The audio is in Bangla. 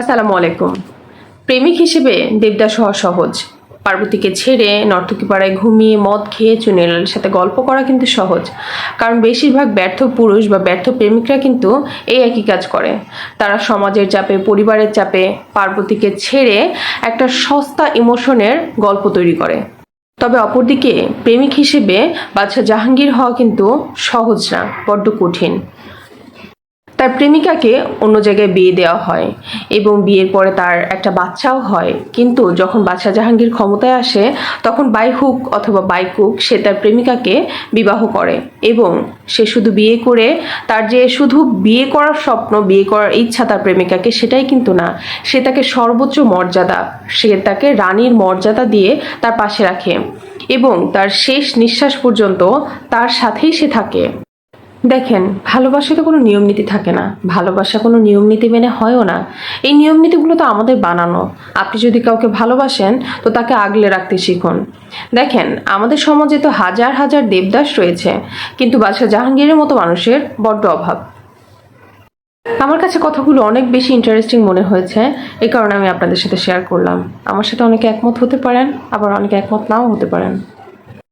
আসসালামু আলাইকুম। প্রেমিক হিসেবে দেবদাস হওয়া সহজ। পার্বতীকে ছেড়ে নর্তকীপাড়ায় ঘুমিয়ে মদ খেয়ে চুনিলালের সাথে গল্প করা কিন্তু সহজ। কারণ বেশিরভাগ ব্যর্থ পুরুষ বা ব্যর্থ প্রেমিকরা কিন্তু এই একই কাজ করে। তারা সমাজের চাপে, পরিবারের চাপে পার্বতীকে ছেড়ে একটা সস্তা ইমোশনের গল্প তৈরি করে। তবে অপরদিকে প্রেমিক হিসেবে বাদশাহ জাহাঙ্গীর হওয়া কিন্তু সহজ না, বড্ড কঠিন। তার প্রেমিকাকে অন্য জায়গায় বিয়ে দেওয়া হয় এবং বিয়ের পরে তার একটা বাচ্চাও হয়। কিন্তু যখন বাদশাহ জাহাঙ্গীর ক্ষমতায় আসে, তখন বাই হুক অথবা বাই কুক সে তার প্রেমিকাকে বিবাহ করে এবং সে শুধু বিয়ে করে তার যে শুধু বিয়ে করার স্বপ্ন, বিয়ে করার ইচ্ছা তার প্রেমিকাকে সেটাই কিন্তু না। সে তাকে সর্বোচ্চ মর্যাদা, সে তাকে রানীর মর্যাদা দিয়ে তার পাশে রাখে এবং তার শেষ নিঃশ্বাস পর্যন্ত তার সাথেই সে থাকে। দেখেন ভালোবাসাতে কোনো নিয়ম নীতি থাকে না। ভালোবাসা কোনো নিয়ম নীতি মেনে হয়ও না। এই নিয়ম নীতিগুলো তো আমাদের বানানো। আপনি যদি কাউকে ভালোবাসেন, তো তাকে আগলে রাখতে শিখুন। দেখেন, আমাদের সমাজে তো হাজার হাজার দেবদাস রয়েছে, কিন্তু বাদশাহ জাহাঙ্গীরের মতো মানুষের বড্ড অভাব। আমার কাছে কথাগুলো অনেক বেশি ইন্টারেস্টিং মনে হয়েছে এই কারণে আমি আপনাদের সাথে শেয়ার করলাম। আমার সাথে অনেকে একমত হতে পারেন, আবার অনেকে একমত নাও হতে পারেন।